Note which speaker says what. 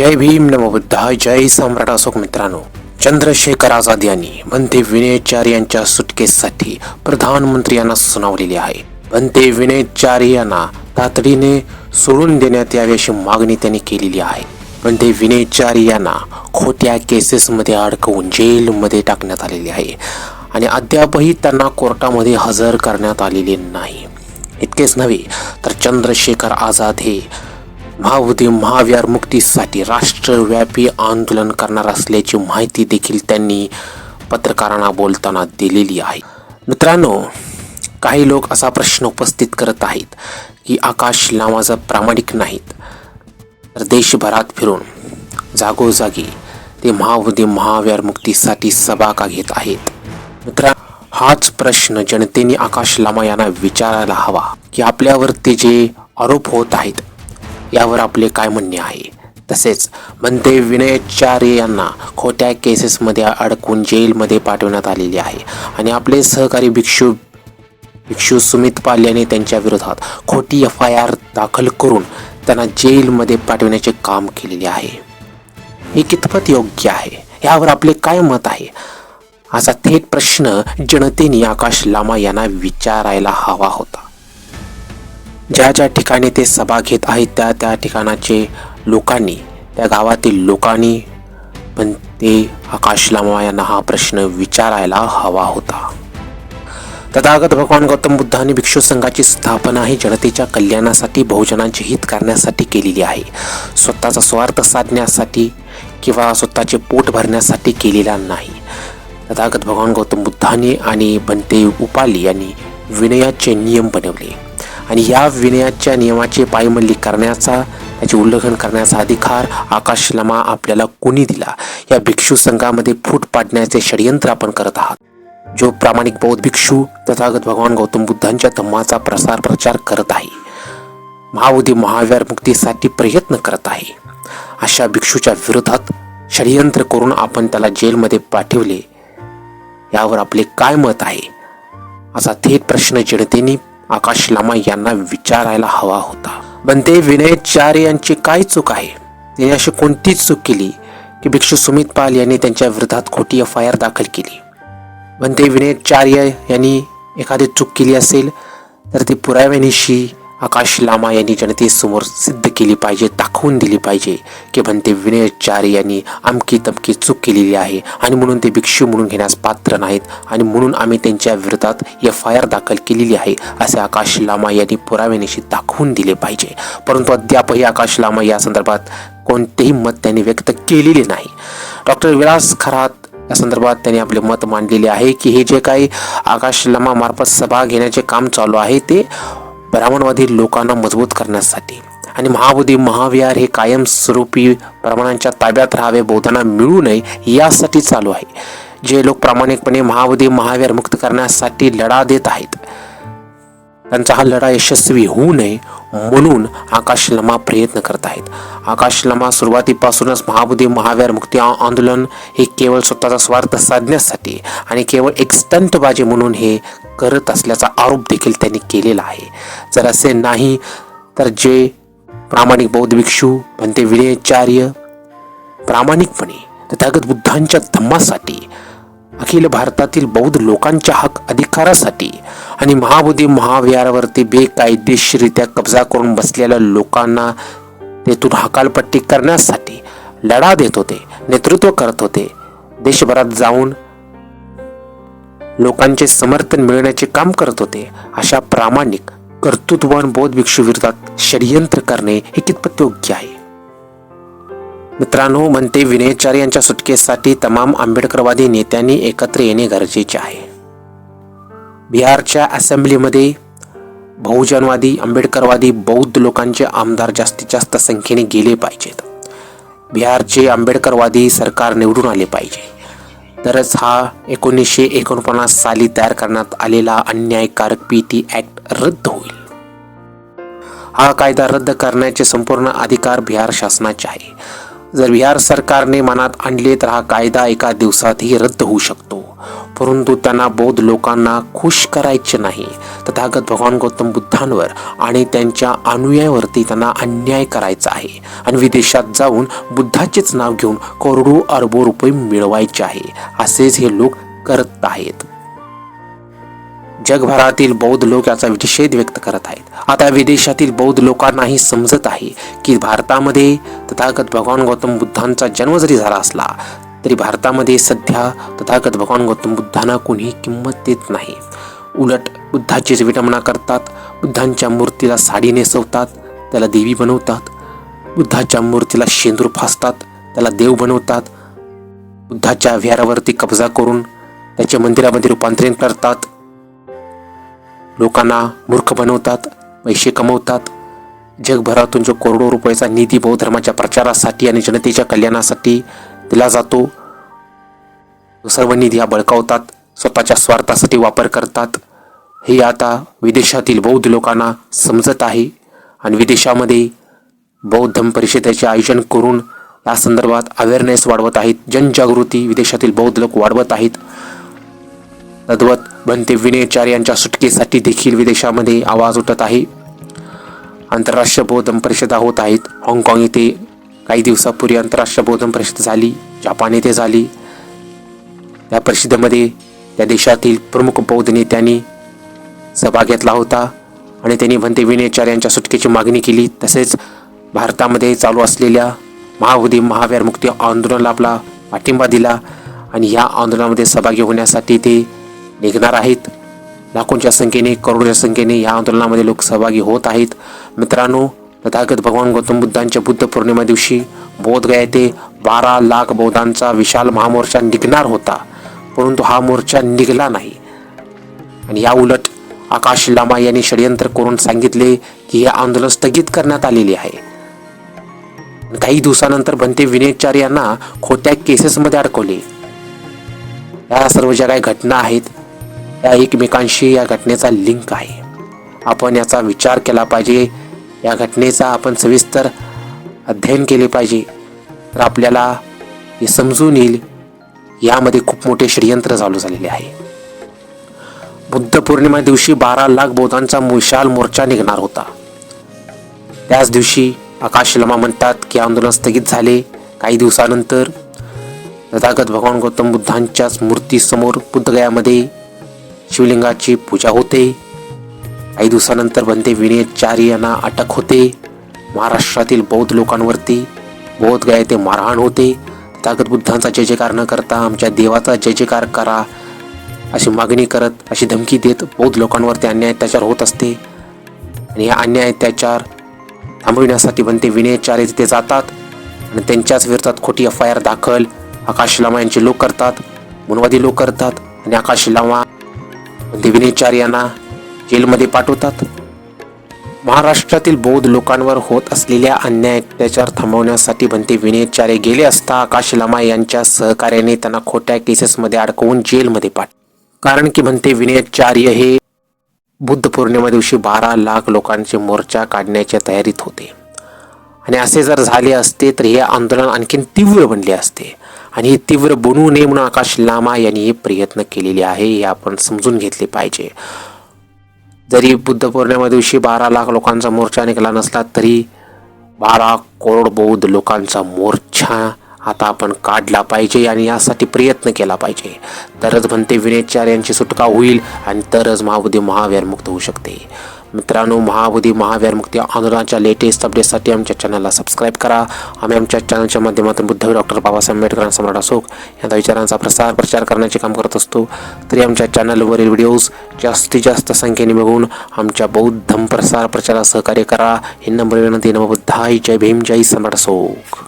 Speaker 1: जय भीम नमबुद्धा जय सम्राट अशोक मित्रांनो. चंद्रशेखर आझाद यांनी बनते विनयचार यांच्या सुटकेसाठी प्रधानमंत्री यांना सुनावलेली आहे. बनते विनयचार यांना तातडीने सोडून देण्यात यावी अशी मागणी त्यांनी केलेली आहे. बनते विनयचार यांना खोट्या केसेसमध्ये अडकवून जेलमध्ये टाकण्यात आलेले आहे आणि अद्यापही त्यांना कोर्टामध्ये हजर करण्यात आलेले नाही. इतकेच नव्हे तर चंद्रशेखर आझाद हे महाभूती महाव्यार मुक्तीसाठी राष्ट्रव्यापी आंदोलन करणार असल्याची माहिती देखील त्यांनी पत्रकारांना बोलताना दिलेली आहे. मित्रांनो काही लोक असा प्रश्न उपस्थित करत आहेत की आकाश लामाजा प्रामाणिक नाहीत. तर देशभरात फिरून जागोजागी ते महाभूती महाविहार मुक्तीसाठी सभा का घेत आहेत? मित्रा हाच प्रश्न जनतेने आकाश लामा यांना विचारायला हवा की आपल्यावरती जे आरोप होत आहेत यावर आपले काय म्हणणे आहे? तसेच म्हणते विनयचार्य यांना खोट्या केसेसमध्ये अडकून जेलमध्ये पाठवण्यात आलेले आहे. आणि आपले सहकारी भिक्षू भिक्षू सुमित पाल यांनी त्यांच्या विरोधात खोटी एफ आय आर दाखल करून त्यांना जेलमध्ये पाठवण्याचे काम केलेले आहे. हे कितपत योग्य आहे? यावर आपले काय मत आहे? असा थेट प्रश्न जनतेने आकाश लामा यांना विचारायला हवा होता. ज्या ज्या ठिकाणी ते सभा घेत आहेत त्या त्या ठिकाणाचे लोकांनी त्या गावातील लोकांनी पण ते आकाश लामा यांना हा प्रश्न विचारायला हवा होता. तथागत भगवान गौतम बुद्धांनी भिक्षू संघाची स्थापना ही जनतेच्या कल्याणासाठी बहुजनांचे हित करण्यासाठी केलेली आहे. स्वतःचा स्वार्थ साधण्यासाठी किंवा स्वतःचे पोट भरण्यासाठी केलेला नाही. तथागत भगवान गौतम बुद्धांनी आणि बनते उपाली यांनी विनयाचे नियम बनवले. आणि या विनयाच्या नियमाचे पायमल्ली करण्याचा त्याचे उल्लंघन करण्याचा अधिकार आकाश लमा आपल्याला कोणी दिला? या भिक्षू संघामध्ये फूट पाडण्याचे षडयंत्र आपण करत आहात. जो प्रामाणिक बौद्ध भिक्षू तथागत भगवान गौतम बुद्धांच्या धम्माचा प्रसार प्रचार करत आहे महाउदी महावीर मुक्तीसाठी प्रयत्न करत आहे. अशा भिक्षूच्या विरोधात षडयंत्र करून आपण त्याला जेलमध्ये पाठवले यावर आपले काय मत आहे? असा थेट प्रश्न जनतेने आकाश लामा यांना विचारायला हवा होता. बनते विनयचार्य यांची काय चूक आहे? त्यांनी अशी कोणतीच चूक केली की भिक्षू सुमित पाल यांनी त्यांच्या विरोधात खोटी एफ आय आर दाखल केली? पण ते विनयचार्य यांनी एखादी चूक केली असेल तर ती पुराव्यानिशी आकाश लामा यांनी जनतेसमोर सिद्ध केली पाहिजे दाखवून दिली पाहिजे की बनते विनयचार्य यांनी अमकी तमकी चूक केलेली आहे. आणि म्हणून ते भिक्षू म्हणून घेण्यास पात्र नाहीत. आणि म्हणून आम्ही त्यांच्या विरोधात एफ आय आर दाखल केलेली आहे असे आकाश लामा यांनी पुराव्यानिशी दाखवून दिले पाहिजे. परंतु अद्यापही आकाश लामा या संदर्भात कोणतेही मत त्यांनी व्यक्त केलेले नाही. डॉक्टर विलास खरात या संदर्भात त्यांनी आपले मत मांडलेले आहे की हे जे काही आकाश लमा मार्फत सभा घेण्याचे काम चालू आहे ते ब्राह्मणवादी लोकांना मजबूत करण्यासाठी. आणि महाबोधी महाविहार हे कायमस्वरूपी ब्राह्मणांच्या ताब्यात राहावे बौद्धांना मिळू नये यासाठी चालू आहे. जे लोक प्रामाणिकपणे महाबोधी महाविहार मुक्त करण्यासाठी लढा देत आहेत. त्यांचा हा लढा यशस्वी होऊ नये म्हणून आकाश लमा प्रयत्न करत आहेत. आकाश लमा सुरुवातीपासूनच महाबुद्धी महावीर मुक्ती आंदोलन हे केवळ स्वतःचा स्वार्थ साधण्यासाठी आणि केवळ एक स्टंटबाजी म्हणून हे करत असल्याचा आरोप देखील त्यांनी केलेला आहे. जर असे नाही तर जे प्रामाणिक बौद्ध भिक्षू म्हणते विनयचार्य प्रामाणिकपणे तथागत बुद्धांच्या धम्मासाठी अखिल भारतातील बौद्ध लोकांच्या हक अधिकारासाठी आणि महाबोधी महाविहारावरती बेकायदेशीरित्या कब्जा करून बसलेल्या लोकांना तेथून हकालपट्टी करण्यासाठी लढा देत होते नेतृत्व करत होते. देशभरात जाऊन लोकांचे समर्थन मिळवण्याचे काम करत होते. अशा प्रामाणिक कर्तृत्ववान बौद्ध भिक्षू विरोधात षडयंत्र करणे हे कितपत योग्य आहे? मित्रांनो म्हणते विनयचार्य यांच्या सुटकेसाठी तमाम आंबेडकरवादी नेत्यांनी एकत्र येणे गरजेचे आहे. बिहारच्या असेंब्लीमध्ये बहुजनवादी आंबेडकरवादी बौद्ध लोकांचे आमदार जास्तीत जास्त संख्येने गेले पाहिजेत. बिहारचे आंबेडकरवादी सरकार निवडून आले पाहिजे. तरच हा एकोणीसशे एकोणपन्नास साली तयार करण्यात आलेला अन्यायकारक पी टी ॲक्ट रद्द होईल. हा कायदा रद्द करण्याचे संपूर्ण अधिकार बिहार शासनाचे आहे. जर बिहार सरकारने मनात आणले तर हा कायदा एका दिवसातही रद्द होऊ शकतो. परंतु त्यांना बौद्ध लोकांना खुश करायचे नाही. तथागत भगवान गौतम बुद्धांवर आणि त्यांच्या अनुयायावरती त्यांना अन्याय करायचा आहे. आणि विदेशात जाऊन बुद्धाचेच नाव घेऊन करोडो अरबो रुपये मिळवायचे आहे. असेच हे लोक करत आहेत. जगभरातील बौद्ध लोक याचा निषेध व्यक्त करत आहेत. आता विदेशातील बौद्ध लोकांनाही समजत आहे की भारतामध्ये तथागत भगवान गौतम बुद्धांचा जन्म जरी झाला असला तरी भारतामध्ये सध्या तथागत भगवान गौतम बुद्धांना कोणीही किंमत देत नाही. उलट बुद्धाचीच विटंबना करतात बुद्धांच्या मूर्तीला साडी नेसवतात त्याला देवी बनवतात बुद्धाच्या मूर्तीला शेंदूर फासतात त्याला देव बनवतात बुद्धाच्या विहारावरती कब्जा करून त्याच्या मंदिरामध्ये रूपांतरण करतात. लोकांना मूर्ख बनवतात पैसे कमवतात. जगभरातून जो करोडो रुपयाचा निधी बौद्ध धर्माच्या प्रचारासाठी आणि जनतेच्या कल्याणासाठी दिला जातो सर्व निधी हा बळकावतात स्वतःच्या स्वार्थासाठी वापर करतात. हे आता विदेशातील बौद्ध लोकांना समजत आहे आणि विदेशामध्ये बौद्ध परिषदेचे आयोजन करून या संदर्भात अवेअरनेस वाढवत आहेत. जनजागृती विदेशातील बौद्ध लोक वाढवत आहेत. तद्वत बनते. विनयचार्य यांच्या सुटकेसाठी देखील विदेशामध्ये आवाज उठत आहे. आंतरराष्ट्रीय बौद्ध परिषदा होत आहेत. हाँगकाँग येथे काही दिवसापूर्वी आंतरराष्ट्रीय बौद्ध परिषद झाली. जपान येथे झाली. त्या परिषदेमध्ये त्या देशातील प्रमुख बौद्ध नेत्यांनी सहभाग घेतला होता आणि त्यांनी भंते विनयचार्य यांच्या सुटकेची मागणी केली. तसेच भारतामध्ये चालू असलेल्या महाबुधी महावीर मुक्ती आंदोलनाला आपला पाठिंबा दिला आणि या आंदोलनामध्ये सहभागी होण्यासाठी ते निघणार आहेत. लाखोंच्या संख्येने करोडोच्या संख्येने या आंदोलनामध्ये लोक सहभागी होत आहेत. मित्रांनो तथागत भगवान गौतम बुद्धांच्या बुद्ध पौर्णिमा दिवशी बोधगया येथे बारा लाख बौद्धांचा विशाल महामोर्चा निघणार होता. परंतु हा मोर्चा निघला नाही. आणि या उलट आकाश लामा यांनी षडयंत्र करून सांगितले की हे आंदोलन स्थगित करण्यात आलेले आहे. काही दिवसानंतर भंते विनयचार्य यांना खोट्या केसेसमध्ये अडकवले. या सर्व ज्या काही घटना आहेत एकमेकांशी या घटनेचा लिंक आहे. आपण याचा विचार केला पाहिजे. या घटनेचा आपण सविस्तर अध्ययन केले पाहिजे. तर आपल्याला हे समजून येईल. यामध्ये खूप मोठे षडयंत्र चालू झालेले आहे. बुद्ध पौर्णिमा दिवशी बारा लाख बौद्धांचा विशाल मोर्चा निघणार होता. त्याच दिवशी आकाश लमा म्हणतात की आंदोलन स्थगित झाले. काही दिवसानंतर तथागत भगवान गौतम बुद्धांच्याच मूर्तीसमोर बुद्धगयामध्ये शिवलिंगाची पूजा होते. काही दिवसानंतर बनते विनयचार्य यांना अटक होते. महाराष्ट्रातील बौद्ध लोकांवरती बौद्ध गया ते मारहाण होते. तागत बुद्धांचा जय जयकार न करता आमच्या देवाचा जय जयकार करा अशी मागणी करत अशी धमकी देत बौद्ध लोकांवरती अन्याय अत्याचार होत असते. आणि या अन्याय अत्याचार थांबविण्यासाठी बनते विनयचार्य तिथे जातात आणि त्यांच्याच विरोधात खोटी एफ आय आर दाखल. आकाश लामा यांचे लोक करतात. मुनवादी लोक करतात. आणि आकाश लामा बनते यांना जेलमध्ये पाठवतात. महाराष्ट्रातील बौद्ध लोकांवर होत असलेल्या अन्याय अत्याचार थांबवण्यासाठी बनते. विनयचारे गेले असता आकाश लामा यांच्या सहकार्याने त्यांना खोट्या केसेसमध्ये अडकवून जेलमध्ये पाठ कारण की म्हणते विनयचार्य हे बुद्ध पौर्णिमा दिवशी बारा लाख लोकांचे मोर्चा काढण्याच्या तयारीत होते. आणि असे जर झाले असते तर हे आंदोलन आणखीन तीव्र बनले असते. आणि हे तीव्र बनू नये म्हणून आकाश लामा यांनी हे प्रयत्न केलेले आहे हे आपण समजून घेतले पाहिजे. जरी बुद्ध पौर्णिमा दिवशी बारा लाख लोकांचा मोर्चा निघाला नसला तरी बारा करोड बौद्ध लोकांचा मोर्चा आता आपण काढला पाहिजे आणि यासाठी प्रयत्न केला पाहिजे. तरच म्हणते विनयचार्य यांची सुटका होईल आणि तरच महाबुद्धी महावीर मुक्त होऊ शकते. मित्रांनो महाबुधी महावीर आंदोलनाच्या लेटेस्ट अपडेटसाठी आमच्या चॅनलला सबस्क्राईब करा. आम्ही आमच्या चॅनलच्या माध्यमातून बुद्ध डॉक्टर बाबासाहेब आंबेडकर सम्राट अशोक यांचा विचारांचा प्रसार प्रचार करण्याचे काम करत असतो. तरी आमच्या चॅनलवरील व्हिडिओज जास्तीत जास्त संख्येने बघून आमच्या बौद्ध प्रसार प्रचारात सहकार्य करा. हे नंबर विनंती नमबुद्धाय जय भीम जय सम्राट अशोक.